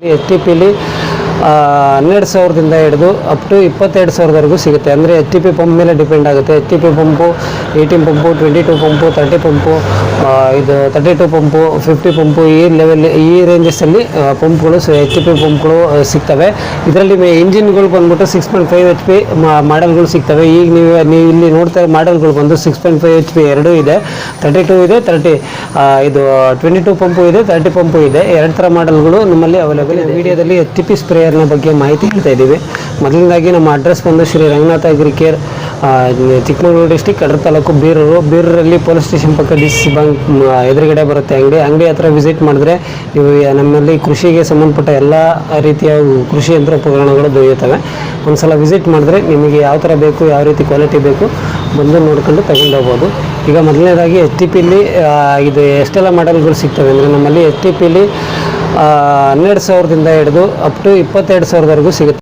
H T ಪಿಲಿ ಹನ್ನೆರಡು ಸಾವಿರದಿಂದ ಹಿಡಿದು ಅಪ್ ಟು ಇಪ್ಪತ್ತೆರಡು ಸಾವಿರದವರೆಗೂ ಸಿಗುತ್ತೆ. ಅಂದರೆ ಎಚ್ ಟಿ ಪಿ ಪಂಪ್ ಮೇಲೆ ಡಿಪೆಂಡ್ ಆಗುತ್ತೆ. H T P pump eighteen pump twenty two pump thirty pump ಇದು thirty two pump fifty pump ಈ ಲೆವೆಲ್ ಈ ರೇಂಜಸ್ಸಲ್ಲಿ ಪಂಪ್ಗಳು ಎಚ್ ಟಿ ಪಿ ಪಂಪ್ಗಳು ಸಿಗ್ತವೆ. ಇದರಲ್ಲಿ ಇಂಜಿನ್ಗಳು ಬಂದ್ಬಿಟ್ಟು six point five H P ಮಾಡೆಲ್ಗಳು ಸಿಗ್ತವೆ. ಈಗ ನೀವು ನೀವು ಇಲ್ಲಿ ನೋಡ್ತಾ ಮಾಡೆಲ್ಗಳು ಬಂದು six point five H P ಎರಡೂ ಇದೆ. ತರ್ಟಿ ಟು ಇದೆ ತರ್ಟಿ ಇದು ಟ್ವೆಂಟಿ ಟು ಪಂಪು ಇದೆ ತರ್ಟಿ ಪಂಪು ಇದೆ. ಎರಡು ಥರ ಮಾಡೆಲ್ಗಳು ನಮ್ಮಲ್ಲಿ ಅವೈಲೇಬಲ್ ಇದೆ. ವಿಡಿಯೋದಲ್ಲಿ ಎಚ್ ಟಿ ಪಿ ಸ್ಪ್ರೇಯರ್ನ ಬಗ್ಗೆ ಮಾಹಿತಿ ಹೇಳ್ತಾ ಇದ್ದೀವಿ. ಮೊದಲನೇದಾಗಿ ನಮ್ಮ ಅಡ್ರೆಸ್ ಬಂದು Shri Ranganatha agri care Chikkamagaluru district ಕಡರ taluk Birur. ಬೀರೂರಲ್ಲಿ ಪೊಲೀಸ್ ಸ್ಟೇಷನ್ ಪಕ್ಕ ಡಿ ಸಿ ಬ್ಯಾಂಕ್ ಎದುರುಗಡೆ ಬರುತ್ತೆ ಅಂಗಡಿ. ಅಂಗಡಿ ಹತ್ರ ವಿಸಿಟ್ ಮಾಡಿದ್ರೆ ನೀವು ನಮ್ಮಲ್ಲಿ ಕೃಷಿಗೆ ಸಂಬಂಧಪಟ್ಟ ಎಲ್ಲ ರೀತಿಯ ಕೃಷಿ ಯಂತ್ರೋಪಕರಣಗಳು ದೊರೆಯುತ್ತವೆ. ಒಂದ್ಸಲ ವಿಸಿಟ್ ಮಾಡಿದ್ರೆ ನಿಮಗೆ ಯಾವ ಥರ ಬೇಕು, ಯಾವ ರೀತಿ ಕ್ವಾಲಿಟಿ ಬೇಕು ಬಂದು ನೋಡ್ಕೊಂಡು ತಗೊಂಡು ಹೋಗ್ಬೋದು. ಈಗ ಮೊದಲನೇದಾಗಿ ಎಚ್ ಟಿ ಪಿಲಿ ಇದು ಎಷ್ಟೆಲ್ಲ ಮಾಡೆಲ್ಗಳು ಸಿಗ್ತವೆ ಅಂದರೆ ನಮ್ಮಲ್ಲಿ ಎಚ್ ಟಿ ಪಿಲಿ ಹನ್ನೆರಡು ಸಾವಿರದಿಂದ ಹಿಡಿದು ಅಪ್ ಟು ಇಪ್ಪತ್ತೆರಡು ಸಾವಿರದವರೆಗೂ ಸಿಗುತ್ತೆ.